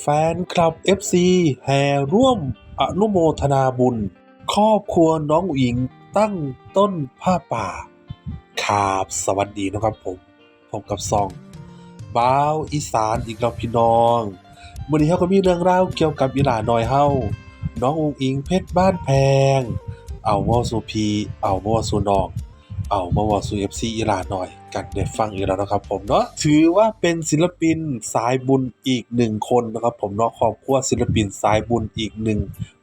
แฟนคลับ FC แห่ร่วมอนุโมทนาบุญ ครอบครัวน้องอิงตั้งต้นผ้าป่าครับสวัสดีนะครับผม ผมกับซองบ้าวอีสานอีกแล้วพี่น้องวันนี้เขาก็มีเรื่องราวเกี่ยวกับอีหลาน้อยเฮาน้องอุงอิงเพชรบ้านแพง เอาว่าสูพี เอามาว่าสูนอง เอามาว่าสูเอฟซีอีหลาหน่อย กันได้ฟังอีกแล้วนะครับผมเนาะถือว่าเป็นศิลปินสายบุญอีกหนึ่งคนนะครับผมเนาะครอบครัวศิลปินสายบุญอีกหนึ่ง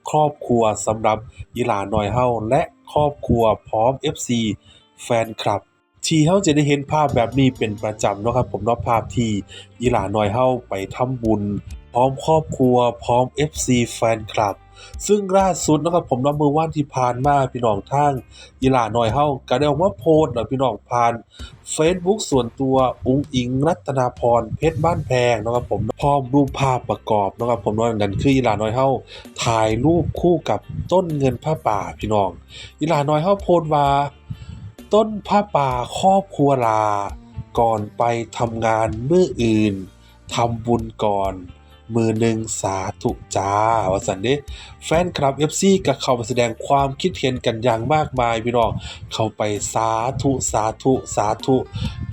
ครอบครัวสำหรับอีหลาหน่อยเฮาและครอบครัวพร้อม FC แฟนคลับ ที่เฮาจะได้เห็นภาพแบบนี้เป็นประจำเนาะครับผมเนาะภาพที่อีหลาน้อยเฮาไปทำบุญ พร้อมครอบครัวพร้อม FC แฟนคลับ ซึ่งล่าสุดนะครับผมนาะเมื่อวันที่ผ่านมาพี่น้องทางอีหลานอยเฮาก็ได้ออกมาโพสต์นะพี่น้องผ่าน Facebook ส่วนตัวอุ้งอิงรัตนาพรเพชรบ้านแพงนะครับผมพร้อมรูปภาพประกอบนะครับผมเนาะนั่นคืออีหลาน้อยเฮาถ่ายรูปคู่กับต้นเงินผ้าป่าพี่น้องอีหลาน้อยเฮาโพสต์ว่าต้นผ้าป่าครอบครัวลา ก่อนไปทำงานเมื้ออื่นทำบุญก่อน มือหนึ่งสาธุจ้าวสันเด้แฟนคลับ FC ก็เข้าไปแสดงความคิดเห็นกันอย่างมากมายพี่น้องเข้าไปสาธุสาธุสาธุ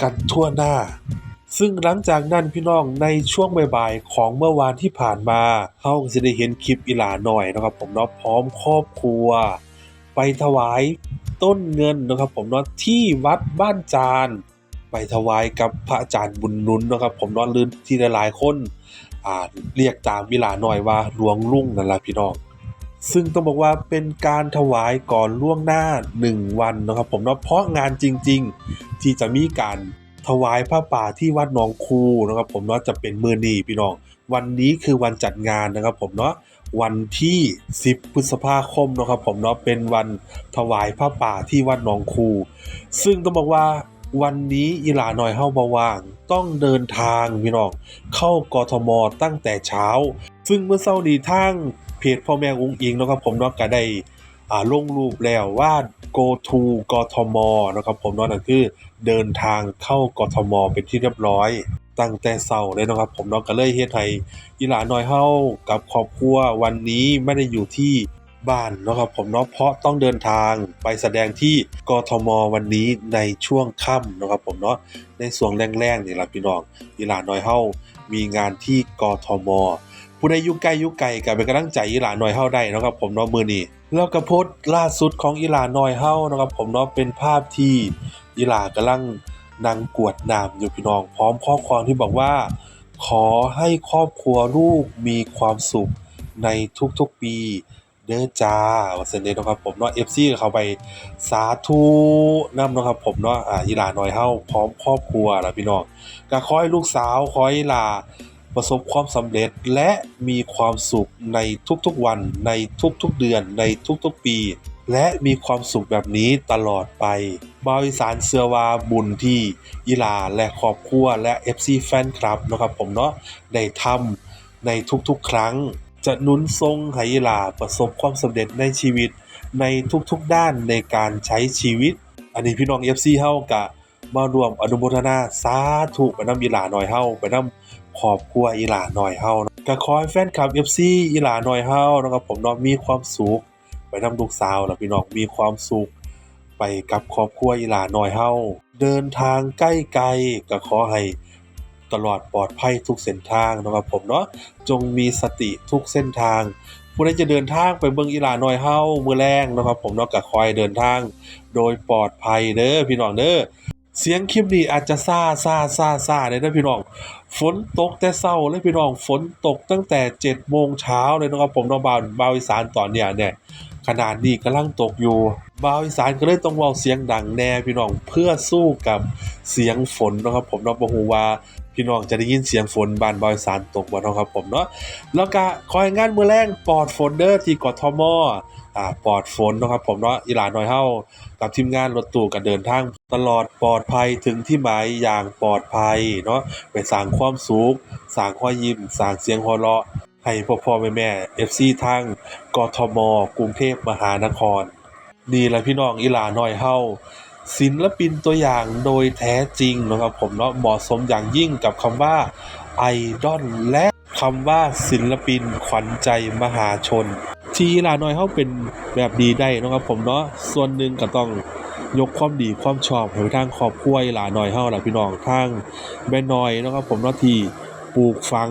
กันทั่วหน้า ซึ่งหลังจากนั้นพี่น้องในช่วงบ่ายๆของเมื่อวานที่ผ่านมาเฮาก็สิได้เห็นคลิปอีหลาหน่อยนะครับ ผมเนาะพร้อมครอบครัว ไปถวายต้นเงินนะครับผมเนาะที่วัดบ้านจานไปถวายกับพระอาจารย์บุญนุนนะครับผมเนาะลืนที่หลายๆคน อ่าเรียกตามเวลาหน่อยว่าหลวงลุงนั่นแหละพี่น้องซึ่งต้องบอกว่าเป็นการถวายก่อนล่วงหน้า 1 วันนะครับผมเนาะเพราะงานจริง ๆ ที่จะมีการถวายผ้าป่าที่วัดหนองคูนะครับผมเนาะจะเป็นมือนีพี่น้อง วันนี้คือวันจัดงานนะครับผมเนาะวันที่ 10 พฤษภาคมนะครับผมเนาะเป็นวันถวายผ้าป่าที่วัดหนองคู ซึ่งต้องบอกว่า วันนี้อีหลาหน่อยเฮาบ่ว่าง ต้องเดินทางพี่น้องเข้ากทมตั้งแต่เช้า ซึ่งเมื่อเช้านี้ทางเพจพ่อแม่อุ้งอิงนะครับผมนาะก็ได้อ่าลงรูปแล้วว่า go to กทมนะครับผมนาะนั่นคือเดินทางเข้ากทมเป็นที่เรียบร้อยตั้งแต่เช้าเลยนะครับผมนาะก็เลยเฮ็ดให้อีหลาน้อยเฮากับครอบครัววันนี้ไม่ได้อยู่ที่ บ้านนะครับผมเนาะเพราะต้องเดินทางไปแสดงที่กทมวันนี้ในช่วงค่ำนะครับผมเนาะในส่วงแรงๆนี่ละพี่น้องอีหลาน้อยเฮามีงานที่กทมผู้ใดยู่ใกล้ยู่ไกลก็เป็นกำลังใจอีหลาน้อยเฮาได้นะครับผมเนาะมือนี้แล้วก็โพสต์ล่าสุดของอีหลาน้อยเฮานะครับผมเนาะเป็นภาพที่อีหลากำลังนั่งกวดน้ำอยู่พี่น้อง พร้อมข้อความที่บอกว่า ขอให้ครอบครัวลูกมีความสุขในทุกๆปี เด้อจ้าว่าซั่นเด้นะครับผมเนาะ FC ก็เขาไปสาธุนำนะครับผมเนาะอ่าอีหลาน้อยเฮาพร้อมครอบครัวล่ะพี่น้องก็ขอให้ลูกสาวขอให้อีหลาประสบความสำเร็จและมีความสุขในทุกๆวันในทุกๆเดือนในทุกๆปี และมีความสุขแบบนี้ตลอดไปบาวอีสานเสือวาบุญที่ยีลาและครอบครัวและ FC แฟนคลับนะครับผมเนาะได้ทำในทุกๆครั้ง จะนุนทรงให้ยีหลาประสบความสำเร็จในชีวิตในทุกๆด้านในการใช้ชีวิต อันนี้พี่น้อง FC เฮากะมารวมอนุโมทนาสาธุไปนำอีหลาหน่อยเฮาไปนำครอบครัวอีหลาหน้อยเฮานะก็ขอให้แฟนคลับ FC อีหลาหน้อยเฮานะครับผมเนาะมีความสุขไปนำลูกสาวแล้วพี่น้องมีความสุขไปกับครอบครัวอีหลาหน้อยเฮาเดินทางใกล้ไกลก็ขอให้ ตลอดปลอดภัยทุกเส้นทางนะครับผมเนาะจงมีสติทุกเส้นทางผู้ใดจะเดินทางไปเบิ่งอีหลาน้อยเฮามื้อแรงนะครับผมเนาะก็คอยเดินทาง โดยปลอดภัยเด้อพี่น้องเด้อเสียงคลิปนี้อาจจะซาซาซาซาเด้อเด้อพี่น้อง ฝนตกแต่เช้าเลยพี่น้อง ฝนตกตั้งแต่7โมงเช้าเลยนะครับผมเนาะบ่าวบ่าวอีสานตอนเนี้ยเนี่ยขนาดนี้กำลังตกอยู่บ่าวอีสานก็เลยต้องเว้าเสียงดังแน่พี่น้องเพื่อสู้กับเสียงฝนนะครับผมเนาะบ่ฮูว่า พี่น้องจะได้ยินเสียงฝนบานบอีสานตกบ่เนาะครับผมเนาะแล้วก็ขอให้งานมือแรงปลอดฝนเด้อที่กทมอ่าปลอดฝนเนาะครับผมเนาะอีหลาน้อยเฮากับทีมงานรถตู้ก็เดินทางตลอดปลอดภัยถึงที่หมายอย่างปลอดภัยเนาะไปสร้างความสุขสร้างรอยยิ้มสร้างเสียงหัวเราะให้พ่อพ่อแม่แม่ FC ทางกทมกรุงเทพมหานครนี่แหละพี่น้องอีหลาน้อยเฮา ศิลปินตัวอย่างโดยแท้จริงนะครับผมเนาะเหมาะสมอย่างยิ่งกับคำว่าไอดอลและคำว่าศิลปินขวัญใจมหาชน ทีหลาน้อยเฮาเป็นแบบดีได้นะครับผมเนาะส่วนหนึ่งก็ต้องยกความดีความชอบให้ไปทางครอบครัวหลาน้อยเฮาล่ะพี่น้องทางแม่น้อยเนาะครับผมเนาะที่ปลูกฝัง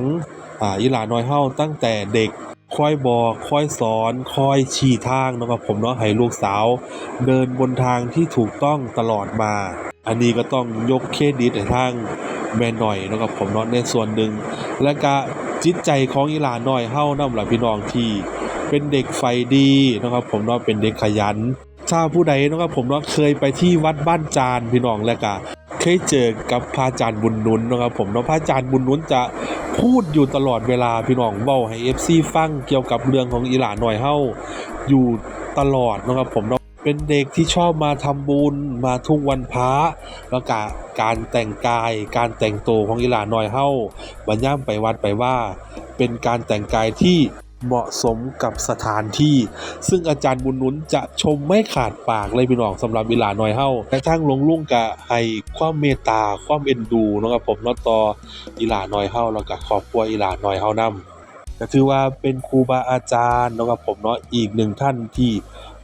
อ่าอีหลาน้อยเฮาตั้งแต่เด็ก คอยบอกคอยสอนคอยชี้ทางเนาะครับผมเนาะให้ลูกสาว เดินบนทางที่ถูกต้องตลอดมา อันนี้ก็ต้องยกเครดิตให้ทางแม่หน่อยเนาะครับผมเนาะในส่วนหนึ่ง และก็จิตใจของอีหลานน้อยเฮานำล่ะพี่น้องที่เป็นเด็กไฟดีนะครับผมเนาะเป็นเด็กขยันถ้าผู้ใดนะครับผมเนาะเคยไปที่วัดบ้านจานพี่น้องแล้วก็เคยเจอกับพระอาจารย์บุญนุนนะครับผมเนาะพระอาจารย์บุญนุนจะ พูดอยู่ตลอดเวลาพี่น้องเบ้าให้เอฟซีฟังเกี่ยวกับเรื่องของอีหลานหน่อยเฮาอยู่ตลอดนะครับผมเนาเป็นเด็กที่ชอบมาทำบุญมาทุกวันพระแล้วก็การแต่งกายการแต่งตัวของอีหลานหน่อยเฮาบัดย่ามไปวัดไปว่า เป็นการแต่งกายที่ เหมาะสมกับสถานที่ ซึ่งอาจารย์บุญนุนจะชมไม่ขาดปากเลยพี่น้องสำหรับอีหลาน้อยเฮาแต่ทั้งหลวงลุงกะให้ความเมตตาความเอ็นดูนะครับผมนาะต่ออีหลาน้อยเฮาแล้วก็ครอบครัวอีหลาน้อยเฮานำก็ถือว่าเป็นครูบาอาจารย์นะครับผมเนาะอีกหนึ่งท่านที่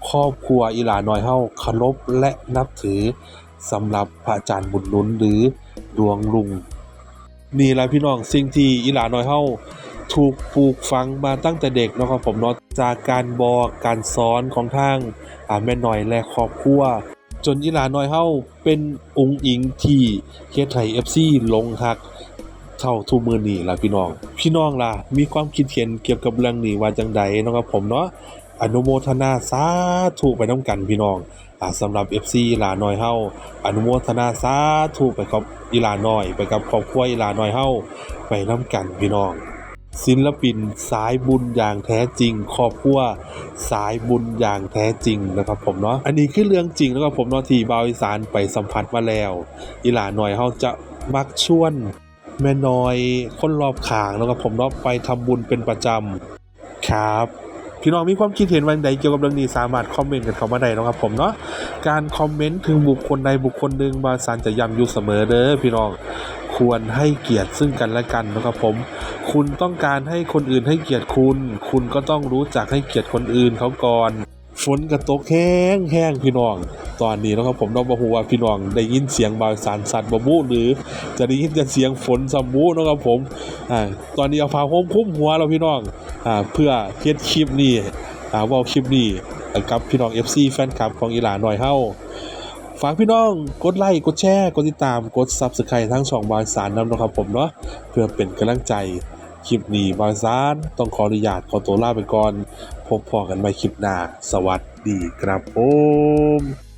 ครอบครัวอีหลาน้อยเฮาเคารพและนับถือสำหรับพระอาจารย์บุญนุนหรือดวงลุงนี่แหละพี่น้องสิ่งที่อีหลาน้อยเฮา ถูกปลูกฝังมาตั้งแต่เด็กนะครับผมเนาะจากการบอกการสอนของทางแม่หน้อยและครอบครัวจนอีหลาน้อยเฮาเป็นองค์อิงที่เฮ็ดให้ FC หลงรักเท่าทุกมือนี้ล่ะพี่น้อง พี่น้องล่ะ มีความคิดเห็นเกี่ยวกับเรื่องนี้ว่าจังใดนะครับผมเนาะอนุโมทนาสาธุไปนํกันพี่น้องอ่าสำหรับ FC อีหลาน้อยเฮาอนุโมทนาสาธุไปกับอีหลาน้อย ไปกับครอบครัวอีหลาน้อยเฮาไปนํกันพี่น้อง ศิลปินสายบุญอย่างแท้จริง ครอบครัวสายบุญอย่างแท้จริงนะครับผมเนาะอันนี้คือเรื่องจริงนะครับผมเนาะที่บาวอีสานไปสัมผัสมาแล้ว อีหลาหน่อยเฮาจะมักชวน แม่น้อยคนรอบข้างนะครับผมเนาะไปทำบุญเป็นประจำครับพี่น้องมีความคิดเห็นวันใดเกี่ยวกับเรื่องนี้สามารถคอมเมนต์กันเข้ามาได้นะครับผมเนาะการคอมเมนต์ถึงบุคคลใดบุคคลหนึ่งบาสานจะย้ำอยู่เสมอเด้อพี่น้อง ควรให้เกียรติซึ่งกันและกันนะครับผม คุณต้องการให้คนอื่นให้เกียรติคุณ คุณก็ต้องรู้จักให้เกียรติคนอื่นเขาก่อนฝนกระตกแห้งแห้งพี่น้อง ตอนนี้นะครับผมต้องบอกว่าพี่น้องได้ยินเสียงบางสารสัตว์บะบูหรือ จะได้ยินแต่เสียงฝนซัมบูนะครับผมอ่าตอนนี้เอาผ้าห่มคลุมหัวแล้วพี่น้องอ่าเพื่อเฮ็ดคลิปนี้อ่าว่าคลิปนี้กับพี่น้อง FC แฟนคลับของอีหลาหน่อยเฮา ฝากพี่น้องกดไลค์กดแชร์กดติดตามกดซับสไครต์ทั้งช่องบางสารนำนะครับผมเนาะเพื่อเป็นกำลังใจคลิปนี้บางสารต้องขออนุญาตขอตัวลาไปก่อน พบพอกันใหม่คลิปหน้า สวัสดีครับผม